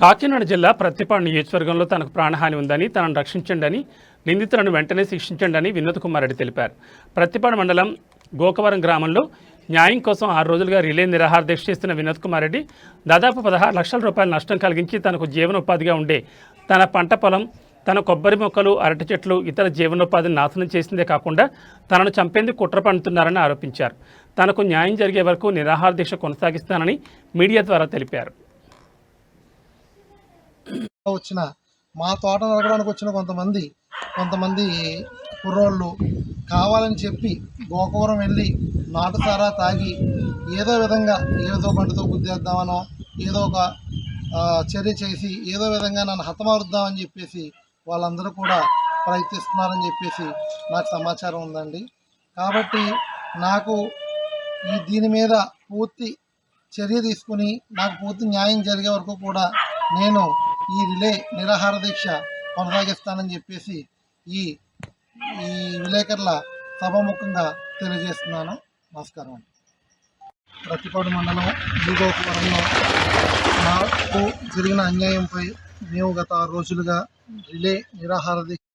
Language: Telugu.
కాకినాడ జిల్లా ప్రత్తిపాడు నియోజకవర్గంలో తనకు ప్రాణహాని ఉందని తనను రక్షించండి నిందితులను వెంటనే శిక్షించండి అని వినోద్ కుమార్ రెడ్డి తెలిపారు. ప్రత్తిపాడు మండలం గోకవరం గ్రామంలో న్యాయం కోసం ఆరు రోజులుగా రిలే నిరాహార దీక్ష చేస్తున్న వినోద్ కుమార్ రెడ్డి దాదాపు పదహారు లక్షల రూపాయల నష్టం కలిగించి తనకు జీవనోపాధిగా ఉండే తన పంట పొలం తన కొబ్బరి మొక్కలు అరటి చెట్లు ఇతర జీవనోపాధిని నాశనం చేసిందే కాకుండా తనను చంపేందుకు కుట్ర పండుతున్నారని ఆరోపించారు. తనకు న్యాయం జరిగే వరకు నిరాహార దీక్ష కొనసాగిస్తానని మీడియా ద్వారా తెలిపారు. వచ్చిన మా తోట నరకడానికి వచ్చిన కొంతమంది కొంతమంది కుర్రోళ్ళు కావాలని చెప్పి గోకవరం వెళ్ళి నాటుసారా తాగి ఏదో విధంగా ఏదో బండితో గుద్దేద్దామనో ఏదో ఒక చర్య చేసి ఏదో విధంగా నన్ను హతమారుద్దామని చెప్పేసి వాళ్ళందరూ కూడా ప్రయత్నిస్తున్నారని చెప్పేసి నాకు సమాచారం ఉందండి. కాబట్టి నాకు ఈ దీని మీద పూర్తి చర్య తీసుకుని నాకు పూర్తి న్యాయం జరిగే వరకు కూడా నేను ఈ రిలే నిరాహార దీక్ష కొనసాగిస్తానని చెప్పేసి ఈ ఈ విలేకరుల సభాముఖంగా తెలియజేస్తున్నాను. నమస్కారం అండి. ప్రతిపాడు మండలం భూగోపురంలో నాకు జరిగిన అన్యాయంపై మేము గత ఆరు రోజులుగా రిలే నిరాహార దీక్ష